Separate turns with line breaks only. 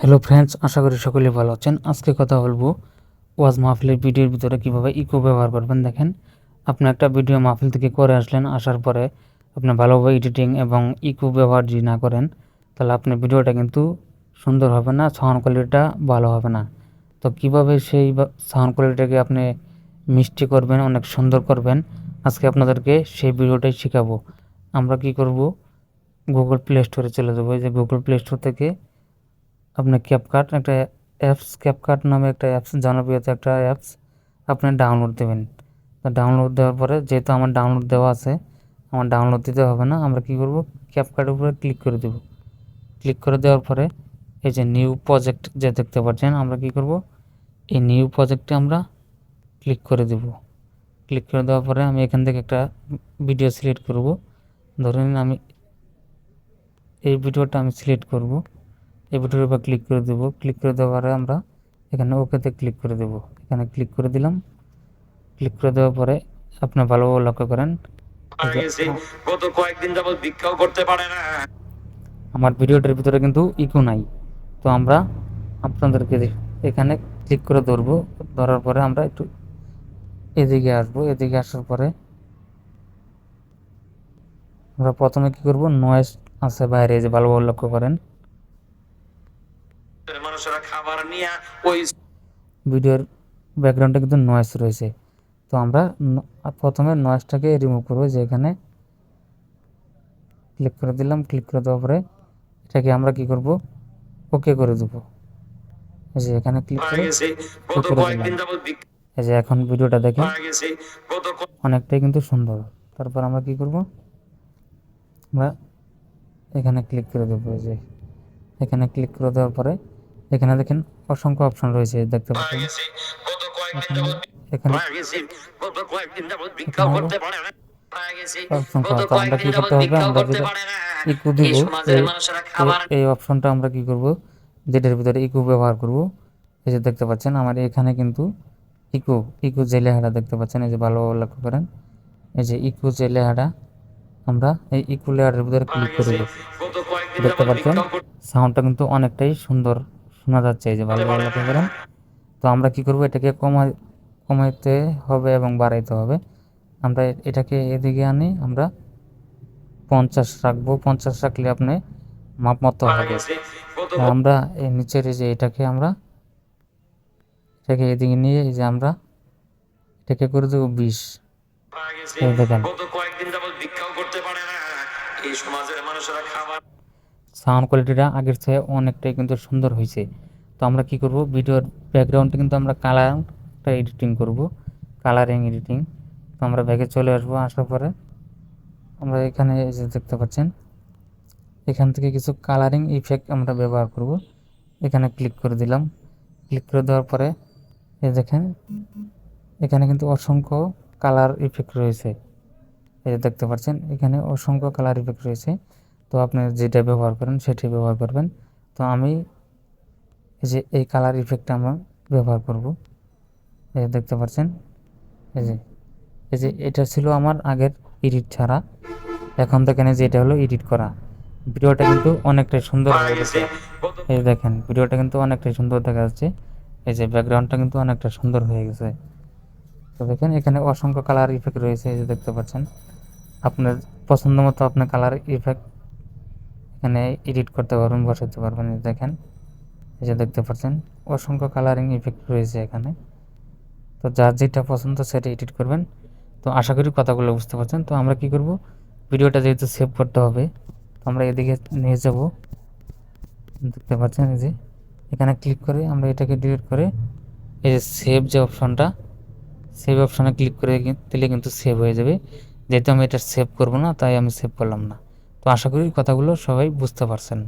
Hello friends আশা করি সকলেই ভালো আছেন। আজকে কথা বলব ওয়াজ মাহফিলের ভিডিওর ভিতরে কীভাবে ইকো ব্যবহার করবেন দেখেন। আপনি একটা ভিডিও মাহফিল থেকে করে আসলেন, আসার পরে আপনি ভালোভাবে এডিটিং এবং ইকো ব্যবহার যদি না করেন, তাহলে আপনার ভিডিওটা কিন্তু সুন্দর হবে না সাউন্ড কোয়ালিটিটা ভালো হবে না। তো কীভাবে সেই সাউন্ড কোয়ালিটিটাকে আপনি মিষ্টি করবেন, অনেক সুন্দর করবেন, আজকে আপনাদেরকে সেই ভিডিওটাই শেখাবো। আমরা কি করব? গুগল প্লে স্টোরে চলে যাব। এই যে গুগল প্লে স্টোর থেকে আপনার ক্যাপকাট একটা অ্যাপস ক্যাপকাট নামে একটা অ্যাপস জনপ্রিয়ত একটা অ্যাপস আপনি ডাউনলোড দেবেন। তা ডাউনলোড দেওয়ার পরে যেহেতু আমার ডাউনলোড দেওয়া আছে, আমার ডাউনলোড দিতে হবে না, আমরা কি করব? ক্যাপকাটের উপরে ক্লিক করে দেব। ক্লিক করে দেওয়ার পরে এই যে নিউ প্রজেক্ট যে দেখতে পাচ্ছেন, আমরা কি করব? এই নিউ প্রজেক্টে আমরা ক্লিক করে দেব। ক্লিক করে দেওয়ার পরে আমি এখান থেকে একটা ভিডিও সিলেক্ট করব। ধরে নিন আমি এই ভিডিওটা আমি সিলেক্ট করব। এই ভিডিওর উপর ক্লিক করে দেব। ক্লিক করে দেওয়ার পরে আমরা এখানে ওকেতে ক্লিক করে দেব। এখানে ক্লিক করে দিলাম। ক্লিক করে দেওয়ার পরে আপনি ভালোভাবে লক্ষ্য করেন।
গত কয়েকদিন যাবত ভিক্ষাও করতে পারে না।
আমার ভিডিওটার ভিতরে কিন্তু ইকো নাই। তো আমরা আপনাদেরকে এখানে ক্লিক করে ধরবো ধরার পরে আমরা একটু এদিকে আসব। এদিকে আসার পরে আমরা প্রথমে কি করব? নয়েজ আছে বাইরে যে ভালোভাবে লক্ষ্য করেন।
খাবার নিয়ে ওই
ভিডিওর ব্যাকগ্রাউন্ডে কিন্তু নয়েস রয়েছে। তো আমরা প্রথমে নয়েসটাকে রিমুভ করব যে এখানে ক্লিক করে দিলাম ক্লিক করে দেওয়ার পরে এটাকে আমরা কি করব? ওকে করে দেবো। এই যে এখানে ক্লিক করে এই যে এখন ভিডিওটা দেখেন। অনেকটাই কিন্তু সুন্দর। তারপর আমরা কি করব? আমরা এখানে ক্লিক করে দেবো। এই যে এখানে ক্লিক করে দেওয়ার পরে এখানে দেখেন অসংখ্য অপশন রয়েছে দেখতে পাচ্ছেন। এখানে তো আমরা কি করতে হবে? আমরা যেটা ইকো
এই
দিব অপশনটা আমরা কি করব? যেটার ভিতরে ইকো ব্যবহার করব। এই যে দেখতে পাচ্ছেন আমার এখানে কিন্তু ইকো ইকো যে লেখাটা দেখতে পাচ্ছেন এই যে ভালো লক্ষ্য করেন। এই যে ইকো যে লেখাটা আমরা এই ইকো লেয়ারের ভিতরে ক্লিক করে দেব। দেখতে পাচ্ছেন সাউন্ডটা কিন্তু অনেকটাই সুন্দর। শোনা যাচ্ছে এই যে ভালো ভালো লক্ষ্য করেন। তো আমরা কি করব? এটাকে কমাই কমাইতে হবে এবং বাড়াইতে হবে। আমরা এটাকে এদিকে আনি আমরা পঞ্চাশ রাখব। পঞ্চাশ রাখলে আপনি মাপ মতো হবে। তো আমরা এই নিচের যে এটাকে আমরা এটাকে এদিকে নিয়ে এই যে আমরা এটাকে করে দেবো বিশ।
মারা
দেখেন।
কয়েকদিন যাবত ভিক্ষাও করতে পারে না। এই সমাজের মানুষেরা খাবার
সাউন্ড কোয়ালিটিটা আগের চেয়ে অনেকটাই কিন্তু সুন্দর হয়েছে। তো আমরা কি করব? ভিডিওর ব্যাকগ্রাউন্ডে কিন্তু আমরা কালারটা এডিটিং করব কালারিং এডিটিং তো আমরা ব্যাগে চলে আসব আসার পরে। আমরা এখানে যে দেখতে পাচ্ছেন, এখান থেকে কিছু কালারিং ইফেক্ট আমরা ব্যবহার করব। এখানে ক্লিক করে দিলাম। ক্লিক করে দেওয়ার পরে এই দেখেন, এখানে কিন্তু অসংখ্য কালার ইফেক্ট রয়েছে। এই যে দেখতে পাচ্ছেন, এখানে অসংখ্য কালার ইফেক্ট রয়েছে। তো আপনি যেটা ব্যবহার করেন সেটাই ব্যবহার করবেন। তো আমি এই যে এই কালার ইফেক্টটা আমরা ব্যবহার করব। এই দেখতে পাচ্ছেন? এই যে এই যে এটা ছিল আমার আগের এডিট ছাড়া। এখন এই যে এটা হলো এডিট করা। ভিডিওটা কিন্তু অনেকটাই সুন্দর হয়ে
গেছে।
এই দেখেন, ভিডিওটা কিন্তু অনেকটাই সুন্দর দেখা যাচ্ছে। এই যে ব্যাকগ্রাউন্ডটা কিন্তু অনেকটা সুন্দর হয়ে গেছে। তো দেখেন, এখানে অসংখ্য কালার ইফেক্ট রয়েছে, এই যে দেখতে পাচ্ছেন। আপনার পছন্দ মতো আপনার কালার ইফেক্ট এখানে এডিট করতে পারবেন, বসাতে পারবেন দেখেন, এই যে দেখতে পাচ্ছেন, অসংখ্য কালারিং ইফেক্ট রয়েছে এখানে। তো যার যেটা পছন্দ সেটা এডিট করবেন। তো আশা করি কথাগুলো বুঝতে পারছেন। তো আমরা কি করব? ভিডিওটা যেহেতু সেভ করতে হবে, তো আমরা এদিকে নিয়ে যাব। দেখতে পাচ্ছেন এই যে, এখানে ক্লিক করে আমরা এটাকে ডিলিট করে এই যে সেভ যে অপশানটা সেভ অপশানে ক্লিক করে দিলে কিন্তু সেভ হয়ে যাবে। যেহেতু আমি এটা সেভ করব না, তাই আমি সেভ করলাম না। আশা করি কথাগুলো সবাই বুঝতে পারছেন।